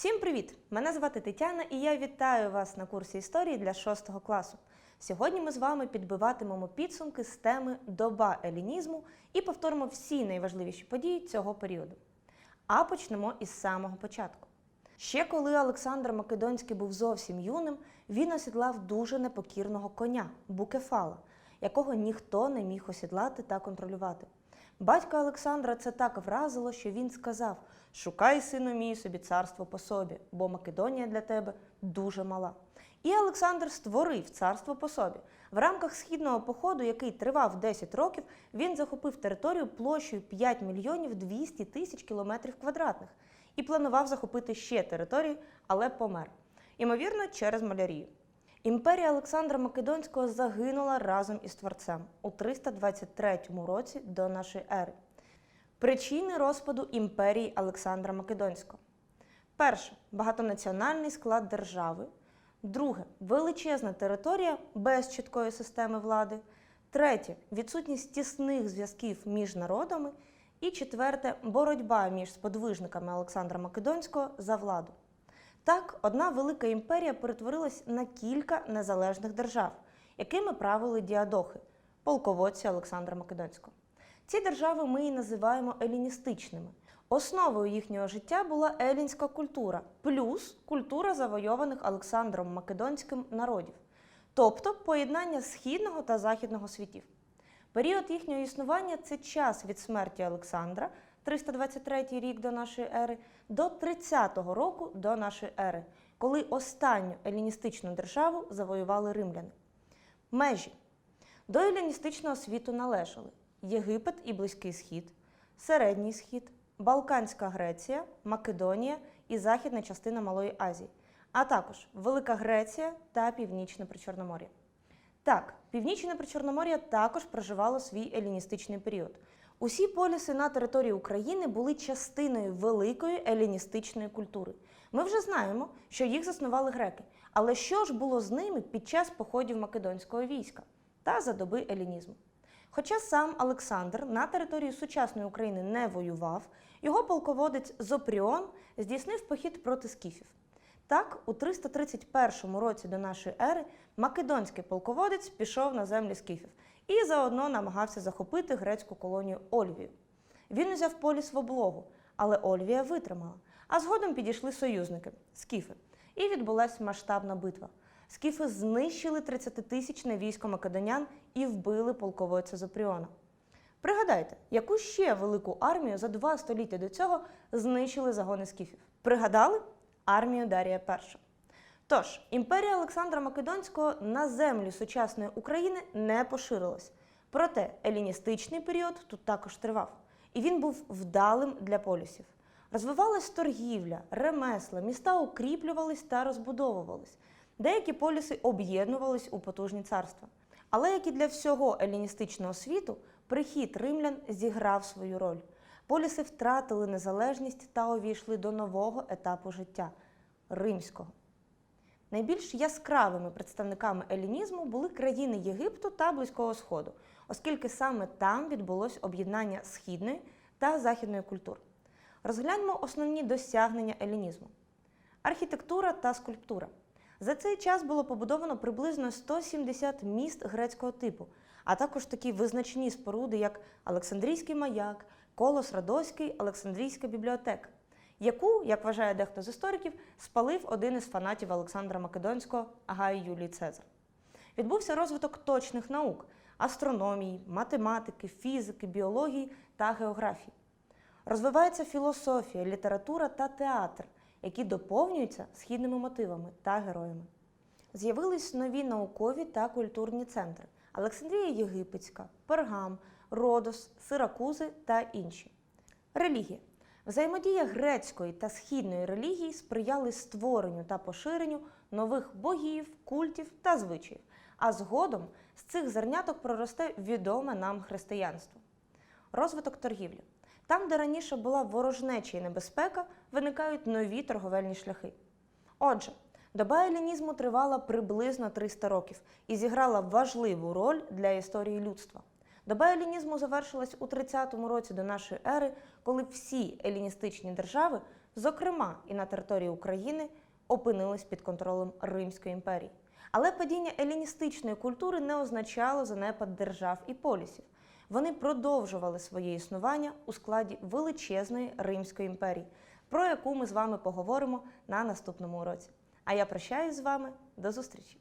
Всім привіт! Мене звати Тетяна і я вітаю вас на курсі історії для 6 класу. Сьогодні ми з вами підбиватимемо підсумки з теми Доба елінізму і повторимо всі найважливіші події цього періоду. А почнемо із самого початку. Ще коли Олександр Македонський був зовсім юним, він осідлав дуже непокірного коня Букефала, якого ніхто не міг осідлати та контролювати. Батька Олександра це так вразило, що він сказав: Шукай, сину мій, собі царство по собі, бо Македонія для тебе дуже мала. І Олександр створив царство по собі. В рамках східного походу, який тривав 10 років, він захопив територію площею 5 мільйонів 200 тисяч кілометрів квадратних і планував захопити ще території, але помер. Ймовірно, через малярію. Імперія Олександра Македонського загинула разом із творцем у 323 році до нашої ери. Причини розпаду імперії Олександра Македонського. Перше багатонаціональний склад держави. Друге величезна територія без чіткої системи влади. Третє відсутність тісних зв'язків між народами. І четверте боротьба між сподвижниками Олександра Македонського за владу. Так, одна велика імперія перетворилась на кілька незалежних держав, якими правили діадохи, полководці Олександра Македонського. Ці держави ми і називаємо еліністичними. Основою їхнього життя була елінська культура, плюс культура завойованих Олександром Македонським народів, тобто поєднання східного та західного світів. Період їхнього існування це час від смерті Олександра, 323 рік до нашої ери, до 30-го року до нашої ери, коли останню еліністичну державу завоювали римляни. Межі до еліністичного світу належали Єгипет і Близький Схід, Середній Схід, Балканська Греція, Македонія і західна частина Малої Азії, а також Велика Греція та Північне Причорномор'я. Так, Північне Причорномор'я також проживало свій еліністичний період. Усі поліси на території України були частиною великої еліністичної культури. Ми вже знаємо, що їх заснували греки. Але що ж було з ними під час походів македонського війська та за доби елінізму? Хоча сам Олександр на території сучасної України не воював, його полководець Зопріон здійснив похід проти скіфів. Так, у 331 році до нашої ери македонський полководець пішов на землі скіфів і заодно намагався захопити грецьку колонію Ольвію. Він узяв поліс в облогу, але Ольвія витримала. А згодом підійшли союзники скіфи, і відбулася масштабна битва. Скіфи знищили 30-тисячне військо македонян і вбили полководця Зопріона. Пригадайте, яку ще велику армію за два століття до цього знищили загони скіфів? Пригадали? армію Дарія І. Тож, імперія Олександра Македонського на землі сучасної України не поширилась. Проте еліністичний період тут також тривав, і він був вдалим для полюсів. Розвивалась торгівля, ремесла, міста укріплювались та розбудовувались. Деякі поліси об'єднувались у потужні царства. Але як і для всього еліністичного світу, прихід римлян зіграв свою роль. Поліси втратили незалежність та увійшли до нового етапу життя римського. Найбільш яскравими представниками елінізму були країни Єгипту та Близького Сходу, оскільки саме там відбулось об'єднання східної та західної культур. Розгляньмо основні досягнення елінізму: архітектура та скульптура. За цей час було побудовано приблизно 170 міст грецького типу, а також такі визначні споруди, як Олександрійський маяк, Колос Радоський, Олександрійська бібліотека, яку, як вважає дехто з істориків, спалив один із фанатів Олександра Македонського Агай Юлій Цезар. Відбувся розвиток точних наук астрономії, математики, фізики, біології та географії. Розвивається філософія, література та театр, які доповнюються східними мотивами та героями. З'явились нові наукові та культурні центри Олександрія Єгипетська, Пергам, Родос, Сиракузи та інші. Релігія. Взаємодія грецької та східної релігії сприяли створенню та поширенню нових богів, культів та звичаїв, а згодом з цих зерняток проросте відоме нам християнство. Розвиток торгівлі. Там, де раніше була ворожнеча і небезпека, виникають нові торговельні шляхи. Отже, доба елінізму тривала приблизно 300 років і зіграла важливу роль для історії людства. Доба елінізму завершилась у 30-му році до нашої ери, коли всі еліністичні держави зокрема і на території України, опинились під контролем Римської імперії. Але падіння еліністичної культури не означало занепад держав і полісів. Вони продовжували своє існування у складі величезної Римської імперії, про яку ми з вами поговоримо на наступному уроці. А я прощаюсь з вами до зустрічі!